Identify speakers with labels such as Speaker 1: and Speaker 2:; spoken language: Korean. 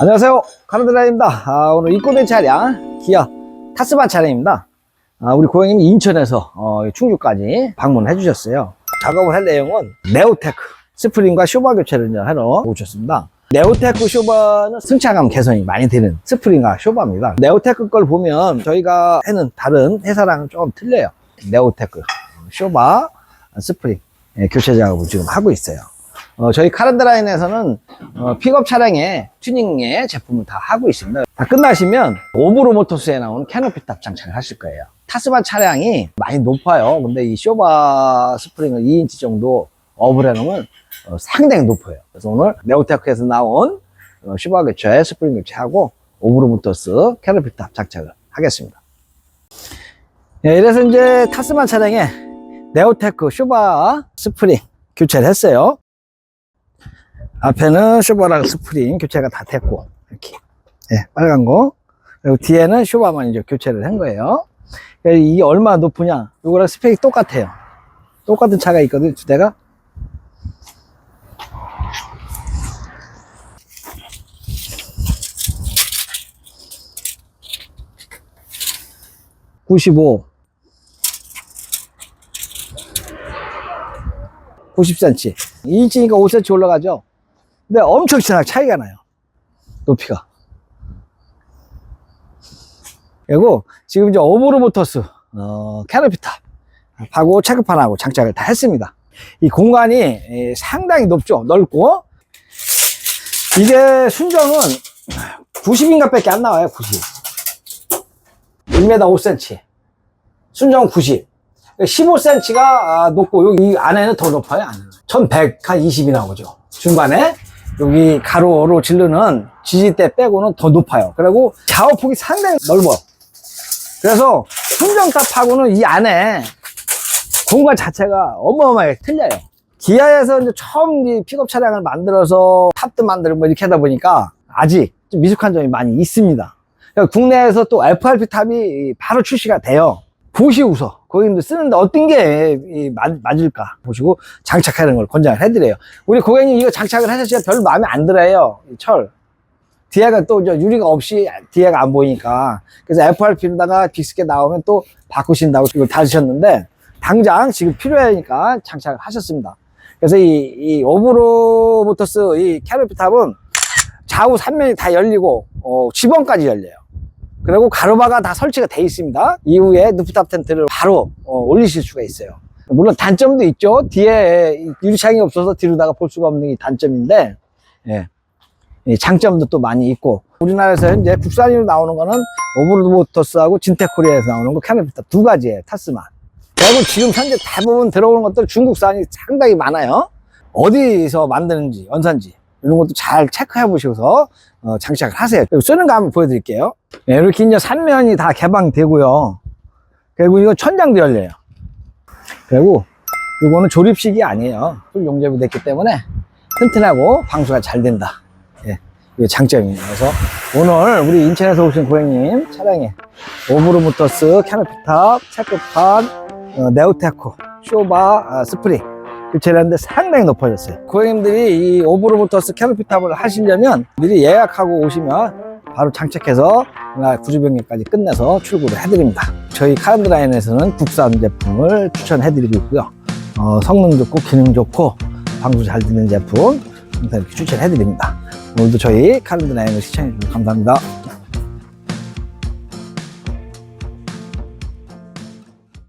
Speaker 1: 안녕하세요. 카르드라입니다. 아, 오늘 입고된 차량 기아 타스만 차량입니다. 아, 우리 고객님이 인천에서 어, 충주까지 방문해 주셨어요. 작업을 할 내용은 네오테크 스프링과 쇼바 교체를 하러 오셨습니다. 네오테크 쇼바는 승차감 개선이 많이 되는 스프링과 쇼바입니다. 네오테크 걸 보면 저희가 하는 다른 회사랑은 조금 틀려요. 네오테크 쇼바 스프링 예, 교체 작업을 지금 하고 있어요 어, 저희 카란드라인에서는 어, 픽업 차량의 튜닝의 제품을 다 하고 있습니다. 다 끝나시면 오브로 모터스에 나오는 캐노피 탑 장착을 하실 거예요. 타스만 차량이 많이 높아요. 근데 이 쇼바 스프링을 2인치 정도 업을 해놓으면 어, 상당히 높아요. 그래서 오늘 네오테크에서 나온 어, 쇼바 교체, 스프링 교체하고 오브로 모터스 캐노피 탑 장착을 하겠습니다. 예, 이래서 이제 타스만 차량에 네오테크 쇼바 스프링 교체를 했어요. 앞에는 쇼바랑 스프링 교체가 다 됐고 이렇게. 예, 빨간 거. 그리고 뒤에는 쇼바만 이제 교체를 한 거예요. 그래서 이게 얼마나 높으냐? 이거랑 스펙이 똑같아요. 똑같은 차가 있거든요 두 대가. (95) 90cm 2인치니까 5cm 올라가죠 근데 엄청 지나 차이가 나요. 높이가. 그리고 지금 이제 오브로 모터스, 어, 캐노피탑, 하고 체크판하고 장착을 다 했습니다. 이 공간이 예, 상당히 높죠. 넓고. 이게 순정은 90인가 밖에 안 나와요. 90. 1m 5cm. 순정 90. 15cm가 높고 여기 안에는 더 높아요. 안에는. 1120이 나오죠. 중간에. 여기 가로로 질르는 지지대 빼고는 더 높아요. 그리고 좌우폭이 상당히 넓어요. 그래서 순정탑하고는 이 안에 공간 자체가 어마어마하게 틀려요. 기아에서 이제 처음 이 픽업 차량을 만들어서 탑도 만들고 뭐 이렇게 하다 보니까 아직 좀 미숙한 점이 많이 있습니다. 그러니까 국내에서 또 FRP 탑이 바로 출시가 돼요. 보시고서 고객님들 쓰는데 어떤 게 맞을까 보시고 장착하는 걸 권장을 해드려요. 우리 고객님 이거 장착을 하셨지만 별로 마음에 안 들어요. 이 철. 뒤에가 또저 유리가 없이 뒤에가 안 보이니까. 그래서 FRP로다가 빅스게 나오면 또 바꾸신다고 이걸 다주셨는데 당장 지금 필요하니까 장착을 하셨습니다. 그래서 이, 이 오브로 모터스 이 캐노피 탑은 좌우 3면이 다 열리고 어, 지번까지 열려요. 그리고 가로바가 다 설치가 돼 있습니다. 이후에 루프탑 텐트를 바로 어, 올리실 수가 있어요. 물론 단점도 있죠. 뒤에 유리창이 없어서 뒤로다가 볼 수가 없는 게 단점인데, 예. 이 장점도 또 많이 있고, 우리나라에서 현재 국산으로 나오는 거는 오브로드 모터스하고 진테코리아에서 나오는 거 캐노피탑 두 가지예요. 타스만. 그리고 지금 현재 대부분 들어오는 것들 중국산이 상당히 많아요. 어디서 만드는지, 연산지, 이런 것도 잘 체크해 보시고서 어, 장착을 하세요. 쓰는 거 한번 보여드릴게요. 네, 이렇게 이제 삼면이 다 개방되고요. 그리고 이거 천장도 열려요. 그리고 이거는 조립식이 아니에요. 풀 용접이 됐기 때문에 튼튼하고 방수가 잘 된다. 예, 이게 장점입니다. 그래서 오늘 우리 인천에서 오신 고객님 차량에 오브로 모터스 캐노피탑, 체크판, 어, 네오테코, 쇼바, 아, 스프링 교체를 했는데 상당히 높아졌어요. 고객님들이 이 오브로 모터스 캐노피 탑을 하시려면 미리 예약하고 오시면 바로 장착해서 구주병력까지 끝내서 출고를 해드립니다. 저희 카란드라인에서는 국산 제품을 추천해드리고 있고요. 어, 성능 좋고 기능 좋고 방수 잘 되는 제품 항상 추천해드립니다. 오늘도 저희 카란드라인을 시청해주셔서 감사합니다.